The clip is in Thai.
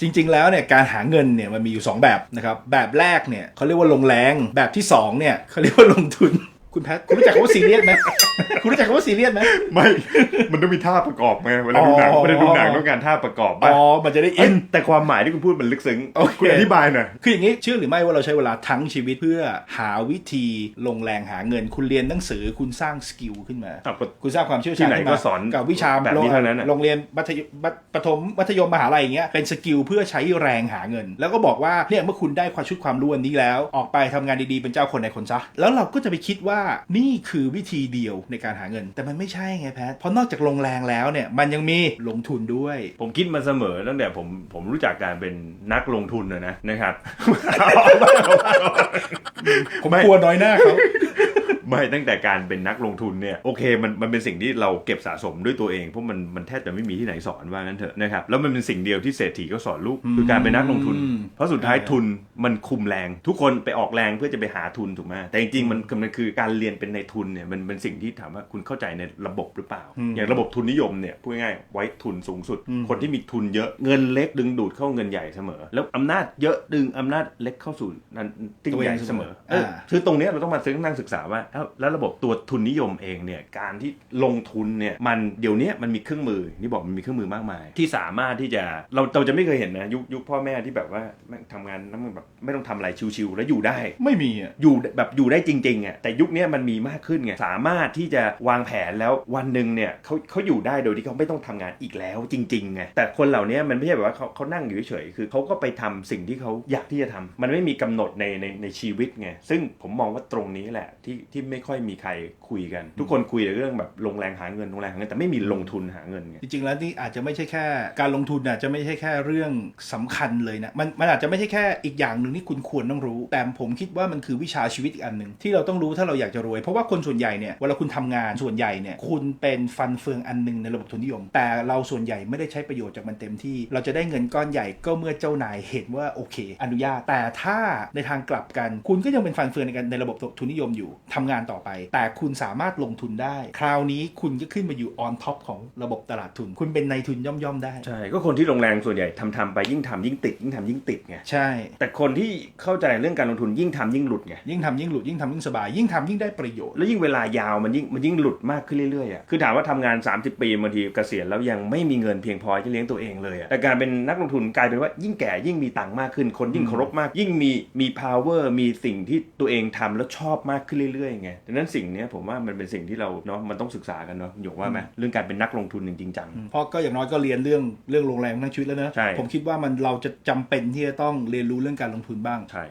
จริง ๆ แล้วเนี่ยการหาเงินเนี่ยมันมีอยู่ 2 แบบนะครับแบบแรกเนี่ยเขาเรียกว่าลงแรงแบบที่2เนี่ยเขาเรียกว่าลงทุน คุณแพทคุณรู้จักคำว่าซีเรียสไหมคุณรู้จักคำว่าซีเรียสไหมไม่ มันต้องมีท่าประกอบไงเวลาดูหนังอ๋อเวลาดูหนังต้องการท่าประกอบอ๋บ้างอมันจะได้อิเอ้ยนแต่ความหมายที่คุณพูดมันลึกซึ้งโอเคคุณอธิบายหน่อยคืออย่างนี้เชื่อหรือไม่ว่าเราใช้เวลาทั้งชีวิตเพื่อหาวิธีลงแรงหาเงิน คุณเรียนหนังสือคุณสร้างสกิลขึ้นมาอะก็คุณสร้างความเชี่ยวที่ชาญไหนขึ้ก็มาสอนกับวิชาแบบนี้เท่านั้นน่ะโรงเรียนมัธยมมัธประถมมัธยมมหาลัยอย่างเงี้ยเป็นสกิลเพื่อใช้แรงหาเงิน แล้วก็บอกว่าเนี่ยเมื่อคุณได้ความชุดความรู้อันนี้แล้ว ออกไปทำงานดีๆเป็นเจ้าคนในคนซะแล้วเราก็จะไปคิดว่านี่คือวิธีเดียวในการหาเงิน แต่มันไม่ใช่ไงแพทเพราะนอกจากลงแรงแล้วเนี่ยมันยังมีลงทุนด้วย ผมคิดมาเสมอตั้งแต่ผมผมรู้จักการเป็นนักลงทุนนะนะนะครับผมกลัวน้อยหน้าเขา ไม่ตั้งแต่การเป็นนักลงทุนเนี่ยโอเคมันมันเป็นสิ่งที่เราเก็บสะสมด้วยตัวเองเพราะมันมันแทบจะไม่มีที่ไหนสอนว่างั้นเถอะนะครับแล้วมันเป็นสิ่งเดียวที่เศรษฐีก็สอนลูกคือการเป็นนักลงทุนอืมเพราะสุดท้ายทุนมันคุมแรง ทุกคนไปออกแรงเพื่อจะไปหาทุนถูกไหมแต่จริงๆมันมันคือการเรียนเป็นในทุนเนี่ยมันเป็นสิ่งที่ถามว่าคุณเข้าใจในระบบหรือเปล่า อย่างระบบทุนนิยมเนี่ยพูดง่ายๆไว้ทุนสูงสุด คนที่มีทุนเยอะเงินเล็กดึงดูดเข้าเงินใหญ่เสมอ แล้วอำนาจเยอะดึงอำนาจเล็กเข้าสู่นั้นติ้งใหญ่เสมอเออคือตรงเนี้ยเราต้องมาซื้อนั่งศึกษาว่าเอ้าแล้วระบบตัวทุนนิยมเองเนี่ยการที่ลงทุนเนี่ยมันเดี๋ยวเนี้ยมันมีเครื่องมือนี่บอกมันมีเครื่องมือมากมาย ที่สามารถที่จะเราเราจะไม่เคยเห็นนะยุคยุคพ่อแม่ที่แบบว่าแม่งทำงานแล้วมันแบบไม่ต้องทำอะไรชิวๆแล้วอยู่ได้ ไม่มีอะอยู่แบบอยู่ได้จริงๆอะแต่ยุคเนี้ยมันมีมากขึ้นไงสามารถที่จะวางแผนแล้ววันหนึ่งเนี่ยเขาเขาอยู่ได้โดยที่เขาไม่ต้องทำงานอีกแล้วจริงๆไงแต่คนเหล่านี้มันไม่ใช่แบบว่าเขาเขานั่งอยู่เฉยๆคือเขาก็ไปทำสิ่งที่เขาอยากที่จะทำมันไม่มีกำหนดในในในชีวิตไงซึ่งผมมองว่าตรงนี้แหละที่ที่ไม่ค่อยมีใครคุยกัน ทุกคนคุยแต่เรื่องแบบลงแรงหาเงินลงแรงหาเงินแต่ไม่มีลงทุนหาเงินไงจริงๆแล้วนี่อาจจะไม่ใช่แค่การลงทุนอาจจะไม่ใช่แค่เรื่องสำคัญเลยนะมันมันอาจจะไม่ใช่แค่อีกอย่างหนึ่งที่คุณควรต้องรู้ แต่ผมคิดว่ามันคือวิชาชีวิตอีกอันหนึ่งที่เราต้องรู้ถ้าเราอยากจะรวย เพราะว่าคนส่วนใหญ่เนี่ยเวลาคุณทำงานส่วนใหญ่เนี่ยคุณเป็นฟันเฟืองอันหนึ่งในระบบทุนนิยม แต่เราส่วนใหญ่ไม่ได้ใช้ประโยชน์จากมันเต็มที่ เราจะได้เงินก้อนใหญ่ก็เมื่อเจ้านายเห็นว่าโอเค อนุญาตแต่ถ้าในทางกลับกัน คุณก็ยังเป็นฟันเฟืองในระบบทุนนิยมอยู่ทำงานต่อไป แต่คุณสามารถลงทุนได้ คราวนี้คุณก็ขึ้นมาอยู่ออนท็อปของระบบตลาดทุน คุณเป็นนายทุนย่อมๆได้ ใช่ ก็คนที่ลงแรงส่วนใหญ่ทำทำไปยิ่งทำยิ่งติด ยิ่งทำยิ่งติดไง ใช่ แต่คนที่เข้าใจเรื่องการลงทุนยิ่งทำยิ่งหลุดไง ยิ่งทำยิ่งหลุดยิ่งทำยิ่งสบาย ยิ่งทำยิ่งได้ประโยชน์ แล้วยิ่งเวลายาวมันยิ่งมันยิ่งหลุดมากขึ้นเรื่อยๆอะ คือถามว่าทำงาน 30 ปีบางทีเกษียณแล้วยังไม่มีเงินเพียงพอที่เลี้ยงตัวเองเลยอะแต่การเป็นนักลงทุนกลายเป็นว่ายิ่งแก่ยิ่งมีตังค์มากขึ้น คนยิ่งเคารพมาก ยิ่งมีมี power มีสิ่งที่ตัวเองทำแล้วชอบมากขึ้นเรื่อยๆไงดังนั้นสิ่งเนี้ยผมว่ามันเป็นสิ่งที่เราเนาะมันต้องศึกษากันเนาะหยกว่าไหมเรื่องการเป็นนักลงทุนจริงๆจังเพราะก็อย่างน้อยก็เรียนเรื่องเรื่องโรงแรมทั้งชีวิตแล้วนะใช่ผมคิดว่ามันเราจะจำเป็นที่จะต้องเรียนรู้เรื่องการลงทุนบ้างใช่